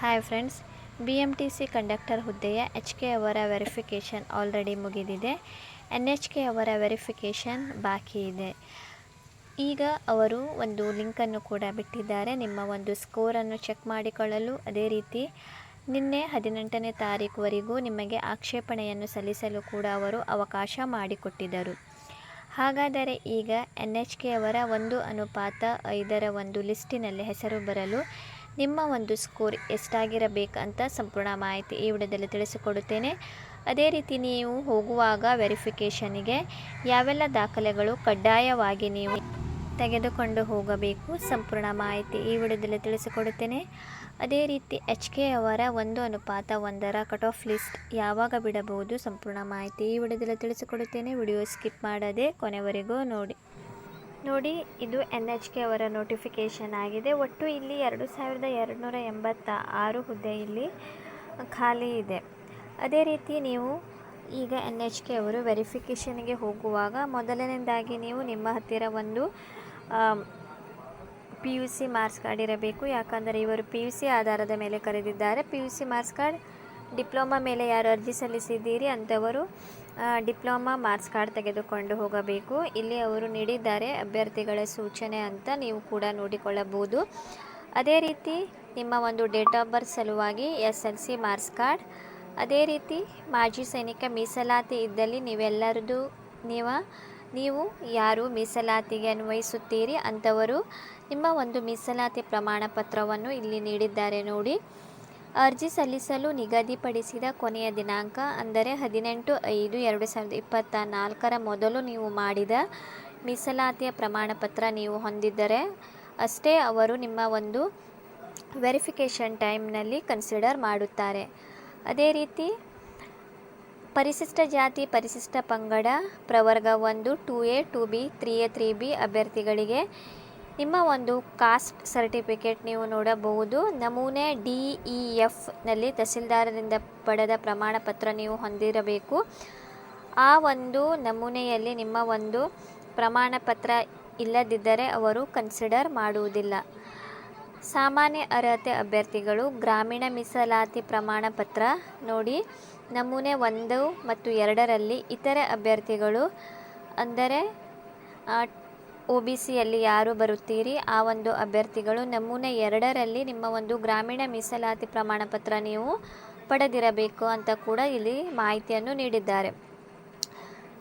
Hi friends B M T C conductor ಹುದ್ದೆಯ H K ಅವರ verification already ಮುಗಿದಿದೆ. N H K ಅವರ verification ಬಾಕಿ ಇದೆ. ಈಗ ಅವರು ಒಂದು ಲಿಂಕನ್ನು ಕೂಡ ಬಿಟ್ಟಿದ್ದಾರೆ. ನಿಮ್ಮ ಒಂದು ಸ್ಕೋರನ್ನು ಚೆಕ್ ಮಾಡಿಕೊಳ್ಳಲು ಅದೇ ರೀತಿ ನಿನ್ನೆ ಹದಿನೆಂಟನೇ ತಾರೀಕುವರೆಗೂ ನಿಮಗೆ ಆಕ್ಷೇಪಣೆಯನ್ನು ಸಲ್ಲಿಸಲು ಕೂಡ ಅವರು ಅವಕಾಶ ಮಾಡಿಕೊಟ್ಟಿದ್ದರು. ಹಾಗಾದರೆ ಈಗ ಎನ್ ಎಚ್ ಕೆ ಅವರ ಒಂದು ಅನುಪಾತ ಐದರ ಒಂದು ಲಿಸ್ಟಿನಲ್ಲಿ ಹೆಸರು ಬರಲು ನಿಮ್ಮ ಒಂದು ಸ್ಕೋರ್ ಎಷ್ಟಾಗಿರಬೇಕಂತ ಸಂಪೂರ್ಣ ಮಾಹಿತಿ ಈ ವಿಡಿಯೋದಲ್ಲಿ ತಿಳಿಸಿಕೊಡುತ್ತೇನೆ. ಅದೇ ರೀತಿ ನೀವು ಹೋಗುವಾಗ ವೆರಿಫಿಕೇಷನಿಗೆ ಯಾವೆಲ್ಲ ದಾಖಲೆಗಳು ಕಡ್ಡಾಯವಾಗಿ ನೀವು ತೆಗೆದುಕೊಂಡು ಹೋಗಬೇಕು ಸಂಪೂರ್ಣ ಮಾಹಿತಿ ಈ ವಿಡಿಯೋದಲ್ಲಿ ತಿಳಿಸಿಕೊಡುತ್ತೇನೆ. ಅದೇ ರೀತಿ ಎಚ್ ಕೆ ಅವರ ಒಂದು ಅನುಪಾತ ಒಂದರ ಕಟ್ ಆಫ್ ಲಿಸ್ಟ್ ಯಾವಾಗ ಬಿಡಬಹುದು ಸಂಪೂರ್ಣ ಮಾಹಿತಿ ಈ ವಿಡಿಯೋದಲ್ಲಿ ತಿಳಿಸಿಕೊಡುತ್ತೇನೆ. ವಿಡಿಯೋ ಸ್ಕಿಪ್ ಮಾಡದೆ ಕೊನೆವರೆಗೂ ನೋಡಿ. ನೋಡಿ, ಇದು ಎನ್ ಎಚ್ ಕೆ ಅವರ ನೋಟಿಫಿಕೇಷನ್ ಆಗಿದೆ. ಒಟ್ಟು ಇಲ್ಲಿ ಎರಡು ಸಾವಿರದ ಎರಡುನೂರ ಎಂಬತ್ತ ಆರು ಹುದ್ದೆ ಇಲ್ಲಿ ಖಾಲಿ ಇದೆ. ಅದೇ ರೀತಿ ನೀವು ಈಗ ಎನ್ ಎಚ್ ಕೆ ಅವರು ವೆರಿಫಿಕೇಷನ್ಗೆ ಹೋಗುವಾಗ ಮೊದಲನೇದಾಗಿ ನೀವು ನಿಮ್ಮ ಹತ್ತಿರ ಒಂದು P U C marks card ಇರಬೇಕು. ಯಾಕಂದರೆ ಇವರು ಪಿ ಯು ಸಿ ಆಧಾರದ ಮೇಲೆ ಕರೆದಿದ್ದಾರೆ. P U C marks card diploma ಮೇಲೆ ಯಾರು ಅರ್ಜಿ ಸಲ್ಲಿಸಿದ್ದೀರಿ ಅಂಥವರು ಡಿಪ್ಲೊಮಾ ಮಾರ್ಕ್ಸ್ ಕಾರ್ಡ್ ತೆಗೆದುಕೊಂಡು ಹೋಗಬೇಕು. ಇಲ್ಲಿ ಅವರು ನೀಡಿದ್ದಾರೆ ಅಭ್ಯರ್ಥಿಗಳ ಸೂಚನೆ ಅಂತ ನೀವು ಕೂಡ ನೋಡಿಕೊಳ್ಳಬಹುದು. ಅದೇ ರೀತಿ ನಿಮ್ಮ ಒಂದು ಡೇಟ್ ಆಫ್ ಬರ್ತ್ ಸಲುವಾಗಿ S L C marks card. ಅದೇ ರೀತಿ ಮಾಜಿ ಸೈನಿಕ ಮೀಸಲಾತಿ ಇದ್ದಲ್ಲಿ ನೀವೆಲ್ಲರದು ನೀವ, ನೀವು ಯಾರು ಮೀಸಲಾತಿಗೆ ಅನ್ವಯಿಸುತ್ತೀರಿ ಅಂಥವರು ನಿಮ್ಮ ಒಂದು ಮೀಸಲಾತಿ ಪ್ರಮಾಣ ಪತ್ರವನ್ನು ಇಲ್ಲಿ ನೀಡಿದ್ದಾರೆ ನೋಡಿ. ಅರ್ಜಿ ಸಲ್ಲಿಸಲು ನಿಗದಿಪಡಿಸಿದ ಕೊನೆಯ ದಿನಾಂಕ ಅಂದರೆ ಹದಿನೆಂಟು ಐದು ಎರಡು ಸಾವಿರದ ಇಪ್ಪತ್ತ ನಾಲ್ಕರ ಮೊದಲು ನೀವು ಮಾಡಿದ ಮೀಸಲಾತಿಯ ಪ್ರಮಾಣಪತ್ರ ನೀವು ಹೊಂದಿದ್ದರೆ ಅಷ್ಟೇ ಅವರು ನಿಮ್ಮ ಒಂದು ವೆರಿಫಿಕೇಷನ್ ಟೈಮ್ನಲ್ಲಿ ಕನ್ಸಿಡರ್ ಮಾಡುತ್ತಾರೆ. ಅದೇ ರೀತಿ ಪರಿಶಿಷ್ಟ ಜಾತಿ, ಪರಿಶಿಷ್ಟ ಪಂಗಡ ಪ್ರವರ್ಗ ಒಂದು, two A, two B, three A, three B ಅಭ್ಯರ್ಥಿಗಳಿಗೆ ನಿಮ್ಮ ಒಂದು ಕಾಸ್ಟ್ ಸರ್ಟಿಫಿಕೇಟ್ ನೀವು ನೋಡಬಹುದು. ನಮೂನೆ ಡಿ ಇ ಎಫ್ನಲ್ಲಿ ತಹಸೀಲ್ದಾರರಿಂದ ಪಡೆದ ಪ್ರಮಾಣ ಪತ್ರ ನೀವು ಹೊಂದಿರಬೇಕು. ಆ ಒಂದು ನಮೂನೆಯಲ್ಲಿ ನಿಮ್ಮ ಒಂದು ಪ್ರಮಾಣ ಪತ್ರ ಇಲ್ಲದಿದ್ದರೆ ಅವರು ಕನ್ಸಿಡರ್ ಮಾಡುವುದಿಲ್ಲ. ಸಾಮಾನ್ಯ ಅರ್ಹತೆ ಅಭ್ಯರ್ಥಿಗಳು ಗ್ರಾಮೀಣ ಮೀಸಲಾತಿ ಪ್ರಮಾಣ ಪತ್ರ ನೋಡಿ. ನಮೂನೆ ಒಂದು ಮತ್ತು ಎರಡರಲ್ಲಿ ಇತರೆ ಅಭ್ಯರ್ಥಿಗಳು ಅಂದರೆ ಒ ಬಿ ಸಿಯಲ್ಲಿ ಯಾರು ಬರುತ್ತೀರಿ? ಆ ಒಂದು ಅಭ್ಯರ್ಥಿಗಳು ನಮೂನೆ ಎರಡರಲ್ಲಿ ನಿಮ್ಮ ಒಂದು ಗ್ರಾಮೀಣ ಮೀಸಲಾತಿ ಪ್ರಮಾಣ ಪತ್ರ ನೀವು ಪಡೆದಿರಬೇಕು ಅಂತ ಕೂಡ ಇಲ್ಲಿ ಮಾಹಿತಿಯನ್ನು ನೀಡಿದ್ದಾರೆ.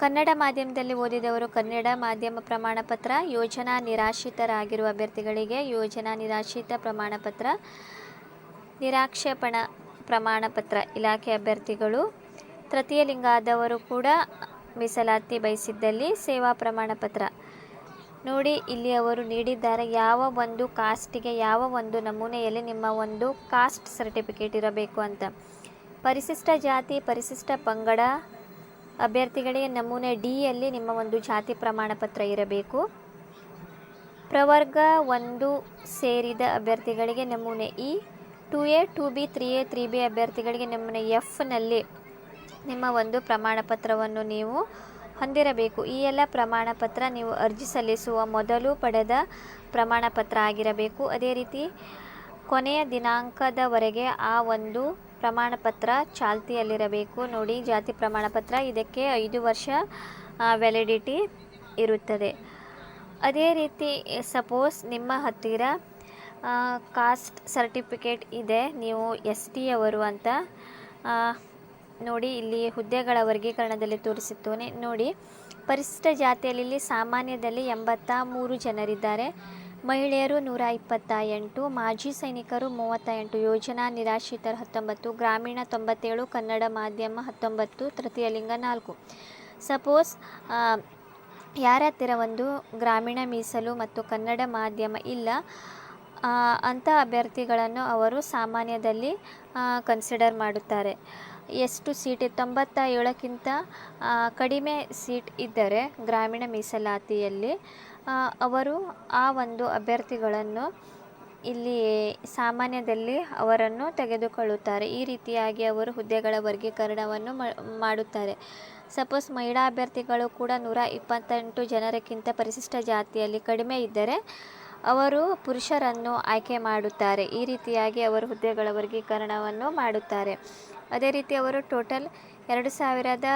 ಕನ್ನಡ ಮಾಧ್ಯಮದಲ್ಲಿ ಓದಿದವರು ಕನ್ನಡ ಮಾಧ್ಯಮ ಪ್ರಮಾಣ ಪತ್ರ ಯೋಜನಾ ನಿರಾಶ್ರಿತರಾಗಿರುವ ಅಭ್ಯರ್ಥಿಗಳಿಗೆ ಯೋಜನಾ ನಿರಾಶ್ರಿತ ಪ್ರಮಾಣ ಪತ್ರ ನಿರಾಕ್ಷೇಪಣ ಪ್ರಮಾಣ ಪತ್ರ ಇಲಾಖೆ ಅಭ್ಯರ್ಥಿಗಳು ತೃತೀಯ ಲಿಂಗ ಆದವರು ಕೂಡ ಮೀಸಲಾತಿ ಬಯಸಿದ್ದಲ್ಲಿ ಸೇವಾ ಪ್ರಮಾಣ ಪತ್ರ ನೋಡಿ, ಇಲ್ಲಿ ಅವರು ನೀಡಿದ್ದಾರೆ, ಯಾವ ಒಂದು ಕಾಸ್ಟಿಗೆ, ಯಾವ ಒಂದು ನಮೂನೆಯಲ್ಲಿ ನಿಮ್ಮ ಒಂದು ಕಾಸ್ಟ್ ಸರ್ಟಿಫಿಕೇಟ್ ಇರಬೇಕು ಅಂತ. ಪರಿಶಿಷ್ಟ ಜಾತಿ, ಪರಿಶಿಷ್ಟ ಪಂಗಡ ಅಭ್ಯರ್ಥಿಗಳಿಗೆ ನಮೂನೆ ಡಿಯಲ್ಲಿ ನಿಮ್ಮ ಒಂದು ಜಾತಿ ಪ್ರಮಾಣ ಪತ್ರ ಇರಬೇಕು. ಪ್ರವರ್ಗ ಒಂದು ಸೇರಿದ ಅಭ್ಯರ್ಥಿಗಳಿಗೆ ನಮೂನೆ E two A two B three A three B ಅಭ್ಯರ್ಥಿಗಳಿಗೆ ನಮೂನೆ ಎಫ್ನಲ್ಲಿ ನಿಮ್ಮ ಒಂದು ಪ್ರಮಾಣ ಪತ್ರವನ್ನು ನೀವು ಹೊಂದಿರಬೇಕು. ಈ ಎಲ್ಲ ಪ್ರಮಾಣ ಪತ್ರ ನೀವು ಅರ್ಜಿ ಸಲ್ಲಿಸುವ ಮೊದಲು ಪಡೆದ ಪ್ರಮಾಣ ಪತ್ರ ಆಗಿರಬೇಕು. ಅದೇ ರೀತಿ ಕೊನೆಯ ದಿನಾಂಕದವರೆಗೆ ಆ ಒಂದು ಪ್ರಮಾಣ ಪತ್ರ ಚಾಲ್ತಿಯಲ್ಲಿರಬೇಕು. ನೋಡಿ, ಜಾತಿ ಪ್ರಮಾಣ ಪತ್ರ ಇದಕ್ಕೆ ಐದು ವರ್ಷ ವ್ಯಾಲಿಡಿಟಿ ಇರುತ್ತದೆ. ಅದೇ ರೀತಿ, ಸಪೋಸ್ ನಿಮ್ಮ ಹತ್ತಿರ ಕಾಸ್ಟ್ ಸರ್ಟಿಫಿಕೇಟ್ ಇದೆ, ನೀವು ಎಸ್ ಟಿ ಅವರು ಅಂತ ನೋಡಿ ಇಲ್ಲಿ ಹುದ್ದೆಗಳ ವರ್ಗೀಕರಣದಲ್ಲಿ ತೋರಿಸುತ್ತೇನೆ ನೋಡಿ, ಪರಿಶಿಷ್ಟ ಜಾತಿಯಲ್ಲಿ ಸಾಮಾನ್ಯದಲ್ಲಿ ಎಂಬತ್ತ ಮೂರು ಜನರಿದ್ದಾರೆ. ಮಹಿಳೆಯರು ನೂರ ಇಪ್ಪತ್ತ ಎಂಟು ಮಾಜಿ ಸೈನಿಕರು ಮೂವತ್ತ ಎಂಟು ಯೋಜನಾ ನಿರಾಶ್ರಿತರು ಹತ್ತೊಂಬತ್ತು, ಗ್ರಾಮೀಣ ತೊಂಬತ್ತೇಳು, ಕನ್ನಡ ಮಾಧ್ಯಮ ಹತ್ತೊಂಬತ್ತು ತೃತೀಯ ಲಿಂಗ ನಾಲ್ಕು. ಸಪೋಸ್ ಯಾರ ಹತ್ತಿರ ಒಂದು ಗ್ರಾಮೀಣ ಮೀಸಲು ಮತ್ತು ಕನ್ನಡ ಮಾಧ್ಯಮ ಇಲ್ಲ ಅಂಥ ಅಭ್ಯರ್ಥಿಗಳನ್ನು ಅವರು ಸಾಮಾನ್ಯದಲ್ಲಿ ಕನ್ಸಿಡರ್ ಮಾಡುತ್ತಾರೆ. ಎಷ್ಟು ಸೀಟ್ ತೊಂಬತ್ತ ಏಳಕ್ಕಿಂತ ಕಡಿಮೆ ಸೀಟ್ ಇದ್ದರೆ ಗ್ರಾಮೀಣ ಮೀಸಲಾತಿಯಲ್ಲಿ ಅವರು ಆ ಒಂದು ಅಭ್ಯರ್ಥಿಗಳನ್ನು ಇಲ್ಲಿ ಸಾಮಾನ್ಯದಲ್ಲಿ ಅವರನ್ನು ತೆಗೆದುಕೊಳ್ಳುತ್ತಾರೆ. ಈ ರೀತಿಯಾಗಿ ಅವರು ಹುದ್ದೆಗಳ ವರ್ಗೀಕರಣವನ್ನು ಮಾಡುತ್ತಾರೆ. ಸಪೋಸ್ ಮಹಿಳಾ ಅಭ್ಯರ್ಥಿಗಳು ಕೂಡ ನೂರ ಇಪ್ಪತ್ತೆಂಟು ಜನರಕ್ಕಿಂತ ಪರಿಶಿಷ್ಟ ಜಾತಿಯಲ್ಲಿ ಕಡಿಮೆ ಇದ್ದರೆ ಅವರು ಪುರುಷರನ್ನು ಆಯ್ಕೆ ಮಾಡುತ್ತಾರೆ. ಈ ರೀತಿಯಾಗಿ ಅವರು ಹುದ್ದೆಗಳ ವರ್ಗೀಕರಣವನ್ನು ಮಾಡುತ್ತಾರೆ. ಅದೇ ರೀತಿ ಅವರು ಟೋಟಲ್ ಎರಡು ಸಾವಿರದ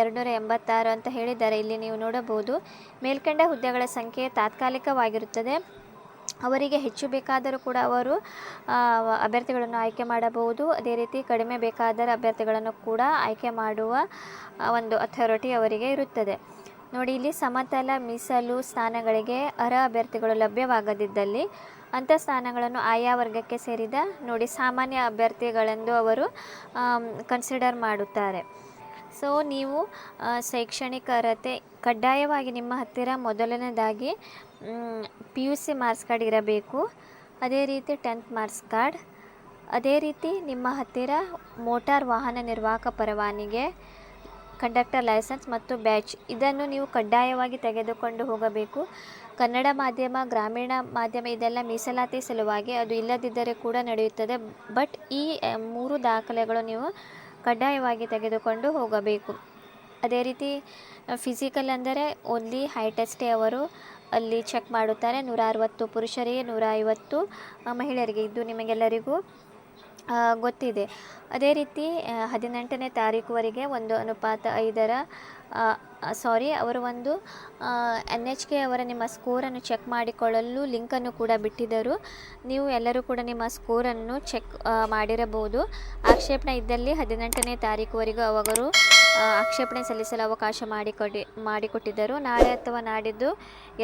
ಎರಡುನೂರ ಎಂಬತ್ತಾರು ಅಂತ ಹೇಳಿದ್ದಾರೆ. ಇಲ್ಲಿ ನೀವು ನೋಡಬಹುದು, ಮೇಲ್ಕಂಡ ಹುದ್ದೆಗಳ ಸಂಖ್ಯೆ ತಾತ್ಕಾಲಿಕವಾಗಿರುತ್ತದೆ. ಅವರಿಗೆ ಹೆಚ್ಚು ಬೇಕಾದರೂ ಕೂಡ ಅವರು ಅಭ್ಯರ್ಥಿಗಳನ್ನು ಆಯ್ಕೆ ಮಾಡಬಹುದು. ಅದೇ ರೀತಿ ಕಡಿಮೆ ಬೇಕಾದರೆ ಅಭ್ಯರ್ಥಿಗಳನ್ನು ಕೂಡ ಆಯ್ಕೆ ಮಾಡುವ ಒಂದು ಅಥಾರಿಟಿ ಅವರಿಗೆ ಇರುತ್ತದೆ. ನೋಡಿ, ಇಲ್ಲಿ ಸಮತಲ, ಮೀಸಲು ಸ್ಥಾನಗಳಿಗೆ ಅರ್ಹ ಅಭ್ಯರ್ಥಿಗಳು ಲಭ್ಯವಾಗದಿದ್ದಲ್ಲಿ ಅಂಥ ಸ್ಥಾನಗಳನ್ನು ಆಯಾ ವರ್ಗಕ್ಕೆ ಸೇರಿದ ನೋಡಿ ಸಾಮಾನ್ಯ ಅಭ್ಯರ್ಥಿಗಳೆಂದು ಅವರು ಕನ್ಸಿಡರ್ ಮಾಡುತ್ತಾರೆ. ಸೊ ನೀವು ಶೈಕ್ಷಣಿಕ ಅರ್ಹತೆ ಕಡ್ಡಾಯವಾಗಿ ನಿಮ್ಮ ಹತ್ತಿರ ಮೊದಲನೇದಾಗಿ P U C marks card ಇರಬೇಕು. ಅದೇ ರೀತಿ ಟೆಂತ್ ಮಾರ್ಕ್ಸ್ ಕಾರ್ಡ್ ಅದೇ ರೀತಿ ನಿಮ್ಮ ಹತ್ತಿರ ಮೋಟಾರ್ ವಾಹನ ನಿರ್ವಾಹಕ ಪರವಾನಿಗೆ ಕಂಡಕ್ಟರ್ ಲೈಸೆನ್ಸ್ ಮತ್ತು ಬ್ಯಾಚ್ ಇದನ್ನು ನೀವು ಕಡ್ಡಾಯವಾಗಿ ತೆಗೆದುಕೊಂಡು ಹೋಗಬೇಕು. ಕನ್ನಡ ಮಾಧ್ಯಮ, ಗ್ರಾಮೀಣ ಮಾಧ್ಯಮ ಇದೆಲ್ಲ ಮೀಸಲಾತಿ ಸಲುವಾಗಿ ಅದು ಇಲ್ಲದಿದ್ದರೆ ಕೂಡ ನಡೆಯುತ್ತದೆ. ಬಟ್ ಈ ಮೂರು ದಾಖಲೆಗಳು ನೀವು ಕಡ್ಡಾಯವಾಗಿ ತೆಗೆದುಕೊಂಡು ಹೋಗಬೇಕು. ಅದೇ ರೀತಿ ಫಿಸಿಕಲ್ ಅಂದರೆ ಓನ್ಲಿ ಹೈಟೆಸ್ಟೇ ಅವರು ಅಲ್ಲಿ ಚೆಕ್ ಮಾಡುತ್ತಾರೆ. ನೂರ ಅರವತ್ತು ಪುರುಷರಿಗೆ ನೂರ ಐವತ್ತು ಮಹಿಳೆಯರಿಗೆ. ಇದು ನಿಮಗೆಲ್ಲರಿಗೂ ಗೊತ್ತಿದೆ. ಅದೇ ರೀತಿ ಹದಿನೆಂಟನೇ ತಾರೀಕುವರೆಗೆ ಒಂದು ಅನುಪಾತ ಐದರ ಸಾರಿ ಅವರು ಒಂದು ಎನ್ ಎಚ್ ಕೆ ಅವರ ನಿಮ್ಮ ಸ್ಕೋರನ್ನು ಚೆಕ್ ಮಾಡಿಕೊಳ್ಳಲು ಲಿಂಕನ್ನು ಕೂಡ ಬಿಟ್ಟಿದ್ದರು. ನೀವು ಎಲ್ಲರೂ ಕೂಡ ನಿಮ್ಮ ಸ್ಕೋರನ್ನು ಚೆಕ್ ಮಾಡಿರಬಹುದು. ಆಕ್ಷೇಪಣೆ ಇದ್ದಲ್ಲಿ ಹದಿನೆಂಟನೇ ತಾರೀಕುವರೆಗೂ ಅವರು ಆಕ್ಷೇಪಣೆ ಸಲ್ಲಿಸಲು ಅವಕಾಶ ಮಾಡಿಕೊಡಿ, ಮಾಡಿಕೊಟ್ಟಿದ್ದರು. ನಾಳೆ ಅಥವಾ ನಾಡಿದ್ದು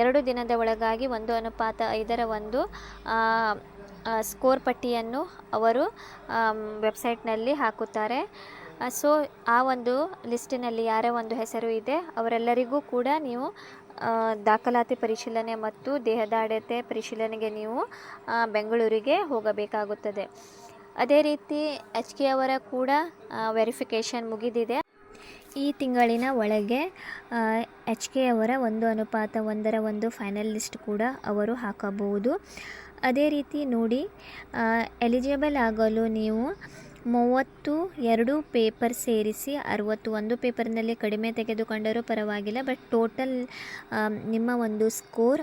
ಎರಡು ದಿನದ ಒಳಗಾಗಿ ಒಂದು ಅನುಪಾತ ಐದರ ಒಂದು ಸ್ಕೋರ್ ಪಟ್ಟಿಯನ್ನು ಅವರು ವೆಬ್ಸೈಟ್ನಲ್ಲಿ ಹಾಕುತ್ತಾರೆ. ಸೊ ಆ ಒಂದು ಲಿಸ್ಟಿನಲ್ಲಿ ಯಾರ ಒಂದು ಹೆಸರು ಇದೆ, ಅವರೆಲ್ಲರಿಗೂ ಕೂಡ ನೀವು ದಾಖಲಾತಿ ಪರಿಶೀಲನೆ ಮತ್ತು ದೇಹದಾಡ್ಯತೆ ಪರಿಶೀಲನೆಗೆ ನೀವು ಬೆಂಗಳೂರಿಗೆ ಹೋಗಬೇಕಾಗುತ್ತದೆ. ಅದೇ ರೀತಿ ಎಚ್ ಕೆ ಅವರ ಕೂಡ ವೆರಿಫಿಕೇಷನ್ ಮುಗಿದಿದೆ. ಈ ತಿಂಗಳಿನ ಒಳಗೆ ಎಚ್ ಕೆ ಅವರ ಒಂದು ಅನುಪಾತ ಒಂದರ ಒಂದು ಫೈನಲ್ ಲಿಸ್ಟ್ ಕೂಡ ಅವರು ಹಾಕಬಹುದು. ಅದೇ ರೀತಿ ನೋಡಿ ಎಲಿಜಿಬಲ್ ಆಗಲು ನೀವು ಮೂವತ್ತು, ಎರಡು ಪೇಪರ್ ಸೇರಿಸಿ, ಅರುವತ್ತು ಒಂದು ಪೇಪರ್ನಲ್ಲಿ ಕಡಿಮೆ ತೆಗೆದುಕೊಂಡರೂ ಪರವಾಗಿಲ್ಲ, ಬಟ್ ಟೋಟಲ್ ನಿಮ್ಮ ಒಂದು ಸ್ಕೋರ್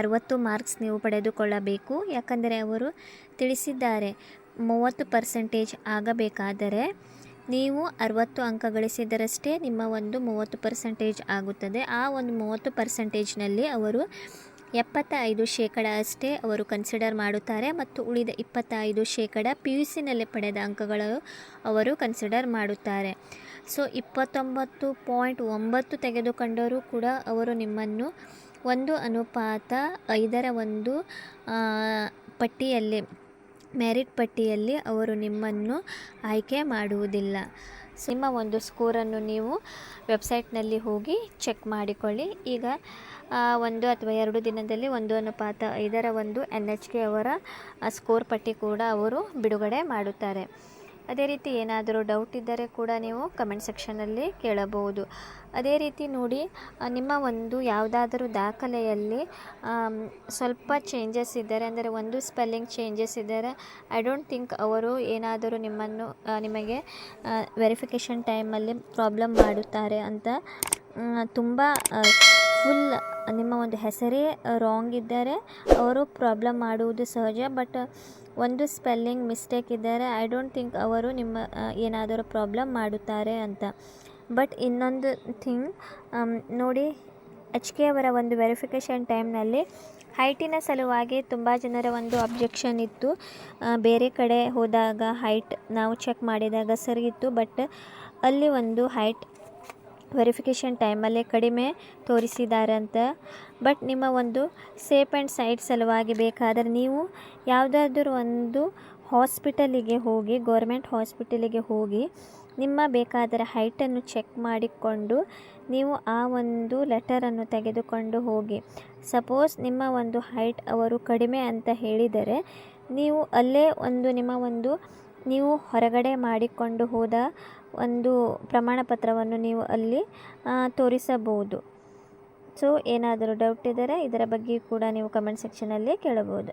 ಅರವತ್ತು ಮಾರ್ಕ್ಸ್ ನೀವು ಪಡೆದುಕೊಳ್ಳಬೇಕು. ಯಾಕಂದರೆ ಅವರು ತಿಳಿಸಿದ್ದಾರೆ, ಮೂವತ್ತು ಪರ್ಸೆಂಟೇಜ್ ಆಗಬೇಕಾದರೆ ನೀವು ಅರವತ್ತು ಅಂಕ ಗಳಿಸಿದರಷ್ಟೇ ನಿಮ್ಮ ಒಂದು ಮೂವತ್ತು ಪರ್ಸೆಂಟೇಜ್ ಆಗುತ್ತದೆ. ಆ ಒಂದು ಮೂವತ್ತು ಪರ್ಸೆಂಟೇಜ್ನಲ್ಲಿ ಅವರು ಎಪ್ಪತ್ತೈದು ಶೇಕಡ ಅಷ್ಟೇ ಅವರು ಕನ್ಸಿಡರ್ ಮಾಡುತ್ತಾರೆ ಮತ್ತು ಉಳಿದ ಇಪ್ಪತ್ತೈದು ಶೇಕಡ ಪಿ ಯು ಸಿನಲ್ಲಿ ಪಡೆದ ಅಂಕಗಳು ಅವರು ಕನ್ಸಿಡರ್ ಮಾಡುತ್ತಾರೆ. ಸೊ ಇಪ್ಪತ್ತೊಂಬತ್ತು ಪಾಯಿಂಟ್ ಒಂಬತ್ತು ತೆಗೆದುಕೊಂಡರೂ ಕೂಡ ಅವರು ನಿಮ್ಮನ್ನು ಒಂದು ಅನುಪಾತ ಐದರ ಒಂದು ಪಟ್ಟಿಯಲ್ಲಿ ಮೆರಿಟ್ ಪಟ್ಟಿಯಲ್ಲಿ ಅವರು ನಿಮ್ಮನ್ನು ಆಯ್ಕೆ ಮಾಡುವುದಿಲ್ಲ. ನಿಮ್ಮ ಒಂದು ಸ್ಕೋರನ್ನು ನೀವು ವೆಬ್ಸೈಟ್ನಲ್ಲಿ ಹೋಗಿ ಚೆಕ್ ಮಾಡಿಕೊಳ್ಳಿ. ಈಗ ಒಂದು ಅಥವಾ ಎರಡು ದಿನದಲ್ಲಿ ಒಂದು ಅನುಪಾತ, ಇದರ ಒಂದು ಎನ್ ಎಚ್ ಕೆ ಅವರ ಸ್ಕೋರ್ ಪಟ್ಟಿ ಕೂಡ ಅವರು ಬಿಡುಗಡೆ ಮಾಡುತ್ತಾರೆ. ಅದೇ ರೀತಿ ಏನಾದರೂ ಡೌಟ್ ಇದ್ದರೆ ಕೂಡ ನೀವು ಕಮೆಂಟ್ ಸೆಕ್ಷನಲ್ಲಿ ಕೇಳಬಹುದು. ಅದೇ ರೀತಿ ನೋಡಿ ನಿಮ್ಮ ಒಂದು ಯಾವುದಾದರೂ ದಾಖಲೆಯಲ್ಲಿ ಸ್ವಲ್ಪ ಚೇಂಜಸ್ ಇದ್ದರೆ, ಅಂದರೆ ಒಂದು ಸ್ಪೆಲ್ಲಿಂಗ್ ಚೇಂಜಸ್ ಇದ್ದರೆ ಐ ಡೋಂಟ್ ಥಿಂಕ್ ಅವರು ಏನಾದರೂ ನಿಮ್ಮನ್ನು ನಿಮಗೆ ವೆರಿಫಿಕೇಷನ್ ಟೈಮಲ್ಲಿ ಪ್ರಾಬ್ಲಮ್ ಮಾಡುತ್ತಾರೆ ಅಂತ ತುಂಬ ಫುಲ್ ನಿಮ್ಮ ಒಂದು ಹೆಸರೇ ರಾಂಗ್ ಇದ್ದರೆ ಅವರು ಪ್ರಾಬ್ಲಮ್ ಮಾಡುವುದು ಸಹಜ ಬಟ್ ಒಂದು ಸ್ಪೆಲ್ಲಿಂಗ್ ಮಿಸ್ಟೇಕ್ ಇದ್ದರೆ ಐ ಡೋಂಟ್ ಥಿಂಕ್ ಅವರು ನಿಮ್ಮ ಏನಾದರೂ ಪ್ರಾಬ್ಲಮ್ ಮಾಡುತ್ತಾರೆ ಅಂತ. ಬಟ್ ಇನ್ನೊಂದು ಥಿಂಗ್ ನೋಡಿ ಎಚ್ ಕೆ ಅವರ ಒಂದು ವೆರಿಫಿಕೇಷನ್ ಟೈಮ್ನಲ್ಲಿ ಹೈಟಿನ ಸಲುವಾಗಿ ತುಂಬ ಜನರ ಒಂದು ಅಬ್ಜೆಕ್ಷನ್ ಇತ್ತು. ಬೇರೆ ಕಡೆ ಹೋದಾಗ ಹೈಟ್ ನಾವು ಚೆಕ್ ಮಾಡಿದಾಗ ಸರಿ ಇತ್ತು ಬಟ್ ಅಲ್ಲಿ ಒಂದು ಹೈಟ್ ವೆರಿಫಿಕೇಷನ್ ಟೈಮಲ್ಲೇ ಕಡಿಮೆ ತೋರಿಸಿದ್ದಾರೆ ಅಂತ. ಬಟ್ ನಿಮ್ಮ ಒಂದು ಸೇಫ್ ಆ್ಯಂಡ್ ಸೈಡ್ ಸಲುವಾಗಿ ಬೇಕಾದರೆ ನೀವು ಯಾವುದಾದ್ರೂ ಒಂದು ಹಾಸ್ಪಿಟಲಿಗೆ ಹೋಗಿ, ಗೌರ್ಮೆಂಟ್ ಹಾಸ್ಪಿಟಲಿಗೆ ಹೋಗಿ ನಿಮ್ಮ ಬೇಕಾದರೆ ಹೈಟನ್ನು ಚೆಕ್ ಮಾಡಿಕೊಂಡು ನೀವು ಆ ಒಂದು ಲೆಟರನ್ನು ತೆಗೆದುಕೊಂಡು ಹೋಗಿ. ಸಪೋಸ್ ನಿಮ್ಮ ಒಂದು ಹೈಟ್ ಅವರು ಕಡಿಮೆ ಅಂತ ಹೇಳಿದರೆ ನೀವು ಅಲ್ಲೇ ಒಂದು ನಿಮ್ಮ ಒಂದು ನೀವು ಹೊರಗಡೆ ಮಾಡಿಕೊಂಡು ಹೋದ ಒಂದು ಪ್ರಮಾಣ ಪತ್ರವನ್ನು ನೀವು ಅಲ್ಲಿ ತೋರಿಸಬಹುದು. ಸೊ ಏನಾದರೂ ಡೌಟ್ ಇದ್ದರೆ ಇದರ ಬಗ್ಗೆ ಕೂಡ ನೀವು ಕಮೆಂಟ್ ಸೆಕ್ಷನಲ್ಲಿ ಕೇಳಬಹುದು.